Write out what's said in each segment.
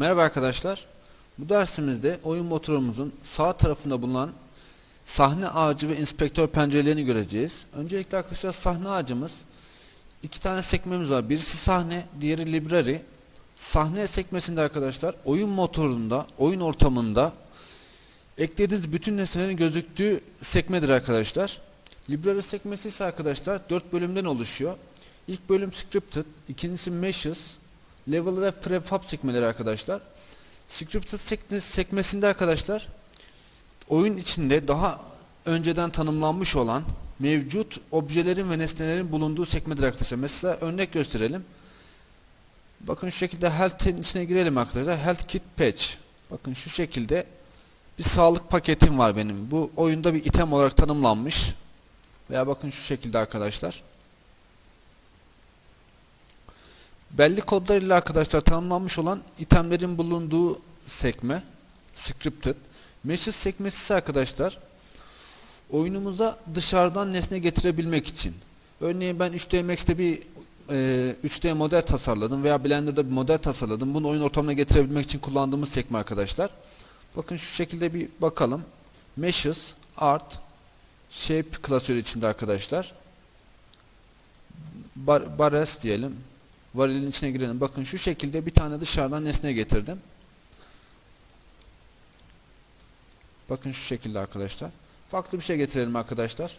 Merhaba arkadaşlar. Bu dersimizde oyun motorumuzun sağ tarafında bulunan sahne ağacı ve inspektör pencerelerini göreceğiz. Öncelikle arkadaşlar sahne ağacımız iki tane sekmemiz var. Birisi sahne, diğeri library. Sahne sekmesinde arkadaşlar oyun motorunda, oyun ortamında eklediğiniz bütün nesnelerin gözüktüğü sekmedir arkadaşlar. Library sekmesi ise arkadaşlar 4 bölümden oluşuyor. İlk bölüm scripted, ikincisi meshes, level ve prefab sekmeleri arkadaşlar. Scripted sekme- sekmesinde arkadaşlar oyun içinde daha önceden tanımlanmış olan mevcut objelerin ve nesnelerin bulunduğu sekmedir arkadaşlar. Mesela örnek gösterelim. Bakın şu şekilde health'in içine girelim arkadaşlar. Health kit patch. Bakın şu şekilde bir sağlık paketim var benim. Bu oyunda bir item olarak tanımlanmış. Veya bakın şu şekilde arkadaşlar. Belli kodlarıyla arkadaşlar tanımlanmış olan itemlerin bulunduğu sekme scripted. Meshes sekmesi ise arkadaşlar oyunumuza dışarıdan nesne getirebilmek için. Örneğin ben 3D Max'te bir e, 3D model tasarladım veya Blender'da bir model tasarladım. Bunu oyun ortamına getirebilmek için kullandığımız sekme arkadaşlar. Bakın şu şekilde bir bakalım. Meshes, Art, Shape klasörü içinde arkadaşlar. Bar, bares diyelim. Varilin içine girelim. Bakın şu şekilde bir tane dışarıdan nesne getirdim. Bakın şu şekilde arkadaşlar. Farklı bir şey getirelim arkadaşlar.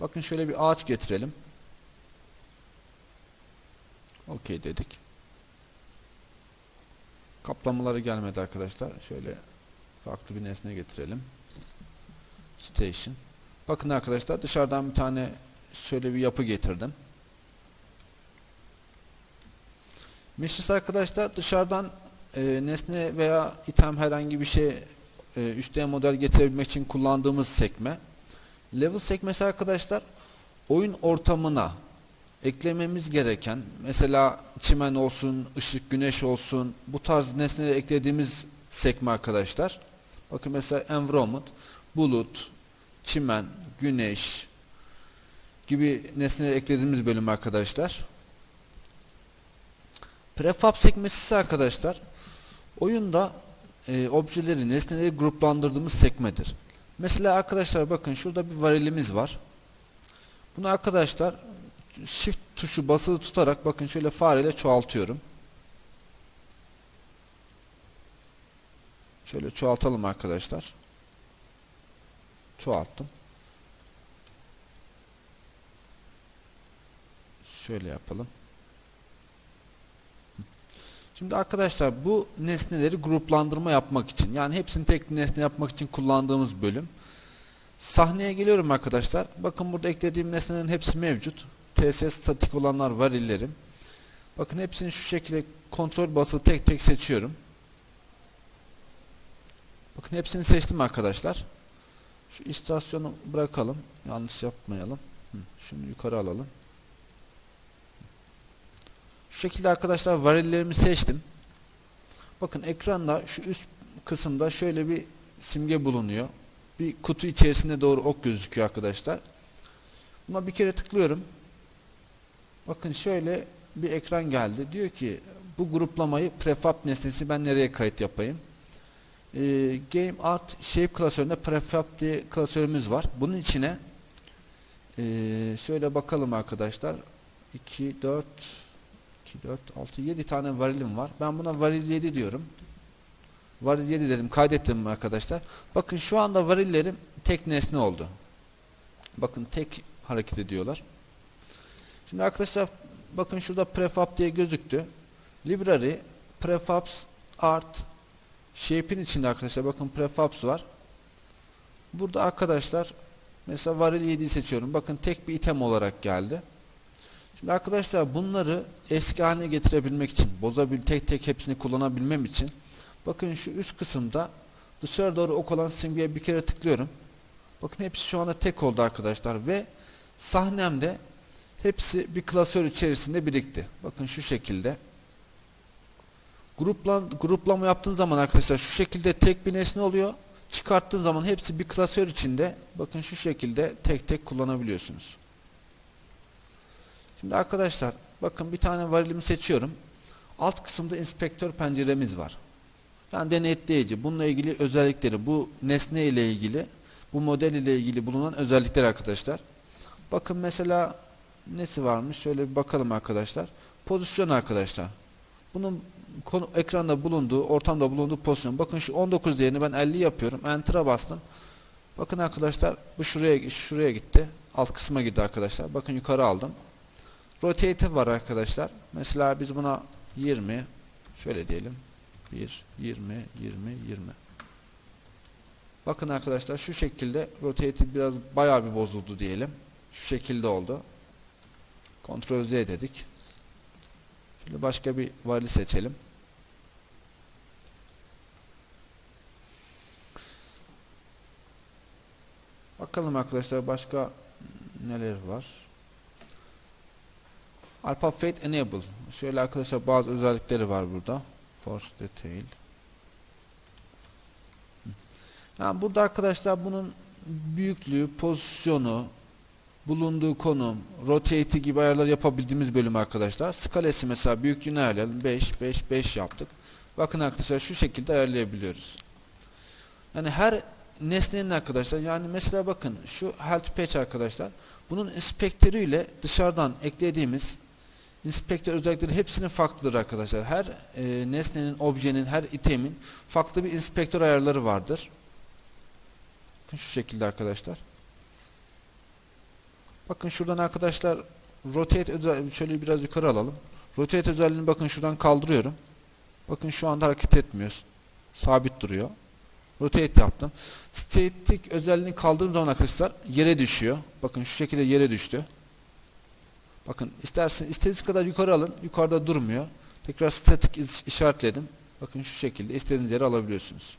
Bakın şöyle bir ağaç getirelim. Okey dedik. Kaplamaları gelmedi arkadaşlar. Şöyle farklı bir nesne getirelim. Station. Bakın arkadaşlar dışarıdan bir tane şöyle bir yapı getirdim. Meshes arkadaşlar dışarıdan e, nesne veya item herhangi bir şey e, 3D model getirebilmek için kullandığımız sekme. Level sekmesi arkadaşlar oyun ortamına eklememiz gereken mesela çimen olsun, ışık, güneş olsun bu tarz nesneleri eklediğimiz sekme arkadaşlar. Bakın mesela environment, bulut, çimen, güneş gibi nesneleri eklediğimiz bölüm arkadaşlar. Prefab sekmesi ise arkadaşlar oyunda e, objeleri, nesneleri gruplandırdığımız sekmedir. Mesela arkadaşlar bakın şurada bir varilimiz var. Bunu arkadaşlar shift tuşu basılı tutarak bakın şöyle fareyle çoğaltıyorum. Şöyle çoğaltalım arkadaşlar. Çoğalttım. Şöyle yapalım. Şimdi arkadaşlar bu nesneleri gruplandırma yapmak için yani hepsini tek nesne yapmak için kullandığımız bölüm. Sahneye geliyorum arkadaşlar. Bakın burada eklediğim nesnelerin hepsi mevcut. TS statik olanlar varillerim. Bakın hepsini şu şekilde kontrol basılı tek tek seçiyorum. Bakın hepsini seçtim arkadaşlar. Şu istasyonu bırakalım. Yanlış yapmayalım. Şunu yukarı alalım. Şu şekilde arkadaşlar varillerimi seçtim. Bakın ekranda şu üst kısımda şöyle bir simge bulunuyor. Bir kutu içerisinde doğru ok gözüküyor arkadaşlar. Buna bir kere tıklıyorum. Bakın şöyle bir ekran geldi. Diyor ki bu gruplamayı prefab nesnesi ben nereye kayıt yapayım? Ee, Game Art Shape klasöründe prefab diye klasörümüz var. Bunun içine ee, şöyle bakalım arkadaşlar. 2, 4, 2, 4, 6, 7 tane varilim var. Ben buna varil 7 diyorum. Varil 7 dedim. Kaydettim arkadaşlar. Bakın şu anda varillerim tek nesne oldu. Bakın tek hareket ediyorlar. Şimdi arkadaşlar bakın şurada prefab diye gözüktü. Library, prefabs, art, shape'in içinde arkadaşlar bakın prefabs var. Burada arkadaşlar mesela varil 7'yi seçiyorum. Bakın tek bir item olarak geldi. Şimdi arkadaşlar bunları eski haline getirebilmek için, bozabil tek tek hepsini kullanabilmem için bakın şu üst kısımda dışarı doğru ok olan simgeye bir kere tıklıyorum. Bakın hepsi şu anda tek oldu arkadaşlar ve sahnemde hepsi bir klasör içerisinde birikti. Bakın şu şekilde. Gruplan, gruplama yaptığın zaman arkadaşlar şu şekilde tek bir nesne oluyor. Çıkarttığın zaman hepsi bir klasör içinde. Bakın şu şekilde tek tek kullanabiliyorsunuz. Şimdi arkadaşlar bakın bir tane varilimi seçiyorum. Alt kısımda inspektör penceremiz var. Yani denetleyici. Bununla ilgili özellikleri, bu nesne ile ilgili, bu model ile ilgili bulunan özellikler arkadaşlar. Bakın mesela nesi varmış? Şöyle bir bakalım arkadaşlar. Pozisyon arkadaşlar. Bunun konu, ekranda bulunduğu, ortamda bulunduğu pozisyon. Bakın şu 19 değerini ben 50 yapıyorum. Enter'a bastım. Bakın arkadaşlar bu şuraya şuraya gitti. Alt kısma gitti arkadaşlar. Bakın yukarı aldım. Rotate var arkadaşlar. Mesela biz buna 20 şöyle diyelim. 1 20 20 20. Bakın arkadaşlar şu şekilde rotate'i biraz bayağı bir bozuldu diyelim. Şu şekilde oldu. Ctrl Z dedik. Şimdi başka bir varili seçelim. Bakalım arkadaşlar başka neler var. Alpha Fade Enable. Şöyle arkadaşlar bazı özellikleri var burada. Force Detail. Yani burada arkadaşlar bunun büyüklüğü, pozisyonu, bulunduğu konum, rotate'i gibi ayarlar yapabildiğimiz bölüm arkadaşlar. Skalesi mesela büyüklüğünü ayarlayalım. 5, 5, 5 yaptık. Bakın arkadaşlar şu şekilde ayarlayabiliyoruz. Yani her nesnenin arkadaşlar yani mesela bakın şu health patch arkadaşlar bunun inspektörüyle dışarıdan eklediğimiz inspektör özellikleri hepsinin farklıdır arkadaşlar. Her e, nesnenin, objenin, her itemin farklı bir inspektör ayarları vardır. Bakın şu şekilde arkadaşlar. Bakın şuradan arkadaşlar rotate özel şöyle biraz yukarı alalım. Rotate özelliğini bakın şuradan kaldırıyorum. Bakın şu anda hareket etmiyor. Sabit duruyor. Rotate yaptım. Static özelliğini kaldırdığım zaman arkadaşlar yere düşüyor. Bakın şu şekilde yere düştü. Bakın istersen istediğiniz kadar yukarı alın. Yukarıda durmuyor. Tekrar static iş- işaretledim. Bakın şu şekilde istediğiniz yere alabiliyorsunuz.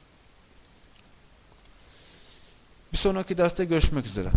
Bir sonraki derste görüşmek üzere.